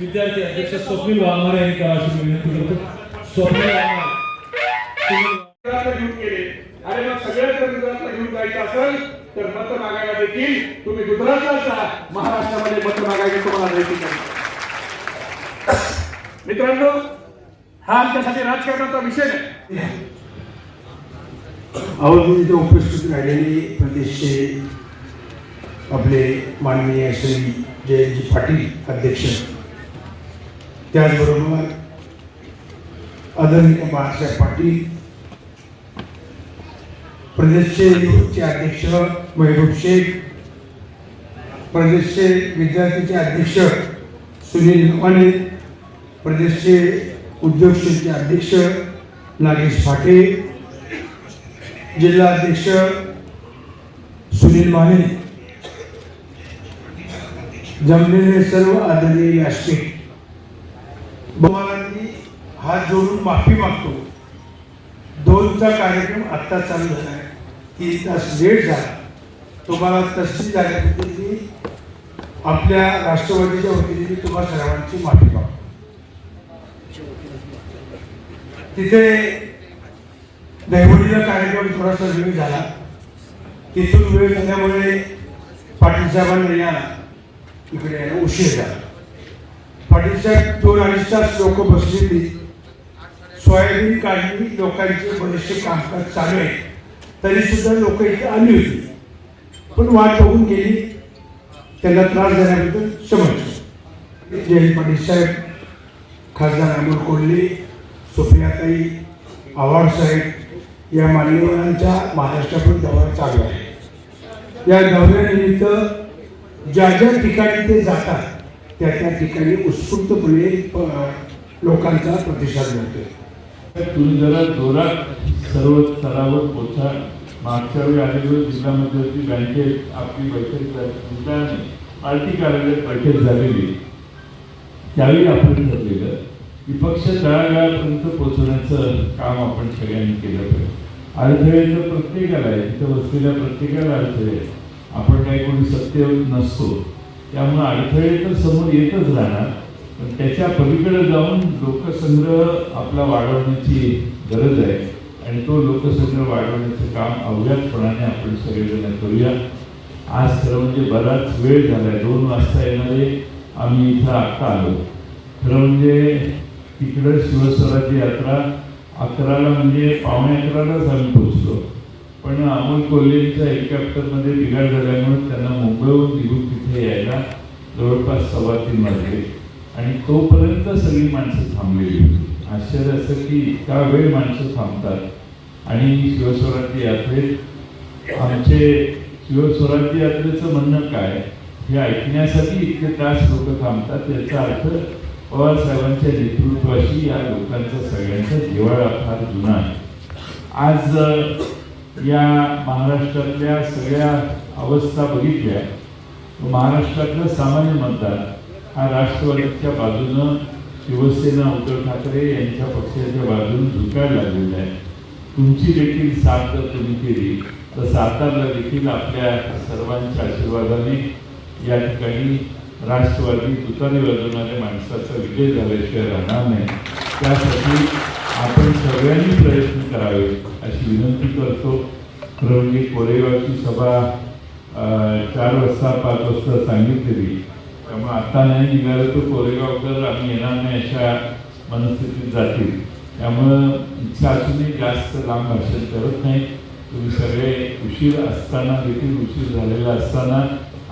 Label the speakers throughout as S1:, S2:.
S1: विद्यार्थी अध्यक्ष स्वप्नील वाघमारे यांनी करावाशी विनंती करतो. स्वप्नील वाघमारे.
S2: घेऊन केले आणि मग सगळ्या कर्मचाऱ्यांना घेऊन जायचं असेल तर मत मागायला देखील तुम्ही गुजरातला महाराष्ट्रामध्ये मत मागायला तुम्हाला मित्रांनो हा आमच्यासाठी राजकारणाचा विषय नाही.
S3: आवर्जून इथे उपस्थित राहिलेले प्रदेशचे आपले माननीय श्री जयंतजी पाटील अध्यक्ष. त्याचबरोबर आदरणीय बाळासाहेब पाटील प्रदेशचे युथचे अध्यक्ष महबूब शेख प्रदेशचे विद्यार्थीचे अध्यक्ष सुनील माने प्रदेशचे उद्योगशीलचे अध्यक्ष नागेश फाटे जिल्हा अध्यक्ष सुनील माने. जमलेले सर्व आदरणीय असते बहुमानांनी हात जोडून माफी मागतो. दोनचा कार्यक्रम आत्ता चालू झाला आहे. तीन तास लेट झाला. तुम्हाला तशी झाल्याबद्दल मी आपल्या राष्ट्रवादीच्या वतीने तुम्हाला सर्वांची माफी मागतो. तिथे दहिवडीला कार्यक्रम थोडासा वेळ झाला. तिथून वेळ झाल्यामुळे पाटील साहेबांना या इकडे उशीर झाला. पाटील साहेब दोन अडीच तास लोक बसलेली सोयाबीन काढणी लोकांचे बरेचसे कामकाज चालू आहे. तरी सुद्धा लोक इथे आली होती. पण वाट बघून गेली. त्यांना त्रास झाल्याबद्दल समजलं. जय पाटील साहेब खासदार अमोल कोल्हे सुप्रियाताई आव्हाड साहेब या मान्यवरांच्या महाराष्ट्रातून दौरा चालू आहे. या दौऱ्यानिमित्त ज्या ज्या ठिकाणी ते जातात त्या त्या ठिकाणी उत्स्फूर्तपणे प- लोकांचा प्रतिसाद मिळतो.
S4: तुम्ही जरा जोरात सर्व स्तरावर पोचा मागच्या वेळी आलेलो जिल्हा मध्यवर्ती बँकेत आपली बैठक झाली. पार्टी कार्यालयात बैठक झालेली. त्यावेळी आपण ठरलेलं की पक्ष तळागाळापर्यंत पोहोचवण्याचं काम आपण सगळ्यांनी केलं पाहिजे. अडथळे तर प्रत्येकाला आहे तिथं बसलेल्या प्रत्येकाला अडथळे आपण काही कोणी सत्य नसतो त्यामुळे अडथळे तर समोर येतच राहणार पण त्याच्या पलीकडे जाऊन लोकसंग्रह आपला वाढवण्याची गरज आहे आणि तो लोकसंग्रह वाढवण्याचं काम अवघ्यातपणाने आपण सगळेजण करूया. आज खरं म्हणजे बराच वेळ झालाय दोन वाजता येणारे आम्ही इथं आत्ता आलो. खरं म्हणजे तिकडे शिवस्वराची यात्रा अकराला म्हणजे पावणे अकरालाच आम्ही पोचलो पण अमोल कोल्हेंच्या हेलिकॉप्टरमध्ये बिघाड झाल्यामुळे त्यांना मुंबईहून निघून तिथे यायला जवळपास सव्वा तीन वाजले. आणि तोपर्यंत सगळी माणसं थांबलेली होती. आश्चर्य असं की इतका वेळ माणसं थांबतात. आणि शिवस्वराज्य यात्रेत आमचे शिवस्वराज्य यात्रेचं म्हणणं काय? हे ऐकण्यासाठी इतके तास लोक थांबतात याचा अर्थ पवार साहेबांच्या नेतृत्वाशी या लोकांचा सगळ्यांचा जिवाळा फार जुना आहे. आज या महाराष्ट्रातल्या सगळ्या अवस्था बघितल्या महाराष्ट्रातलं सामान्य मतदार हा राष्ट्रवादीच्या बाजूनं शिवसेना उद्धव ठाकरे यांच्या पक्षाच्या बाजून झुकायला लागलेला आहे. तुमची देखील साथ जर तुम्ही केली तर सातारला देखील आपल्या सर्वांच्या आशीर्वादाने या ठिकाणी राष्ट्रवादी तुतारी वाजवणाऱ्या माणसाचा विजय झाल्याशिवाय राहणार नाही. त्यासाठी आपण सगळ्यांनी प्रयत्न करावे अशी विनंती करतो. खरं कोरेगावची सभा चार वाजता पाच वाजता सांगितलेली. त्यामुळे आता नाही निघालं तर कोरेगावकर आम्ही येणार नाही अशा मनस्थितीत जातील. त्यामुळं इच्छा असूनही जास्त लांब भाषण करत नाही. तुम्ही सगळे उशीर असताना देखील उशीर झालेला असताना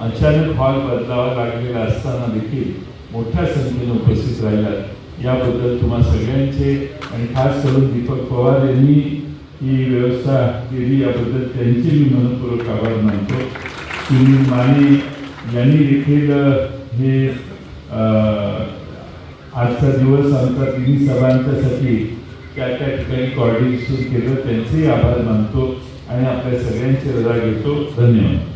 S4: अचानक हॉल बदलावा लागलेला असताना देखील मोठ्या संख्येने उपस्थित राहिलात. याबद्दल तुम्हा सगळ्यांचे आणि खास करून दीपक पवार यांनी ही व्यवस्था केली. याबद्दल त्यांचे मी मनपूर्वक आभार मानतो. सुनील माने यांनी देखील हे आजचा दिवस आमचा तिन्ही सभांच्यासाठी त्या त्या ठिकाणी कॉर्डिनेशन केलं. त्यांचेही आभार मानतो आणि आपल्या सगळ्यांचे रजा घेतो. धन्यवाद.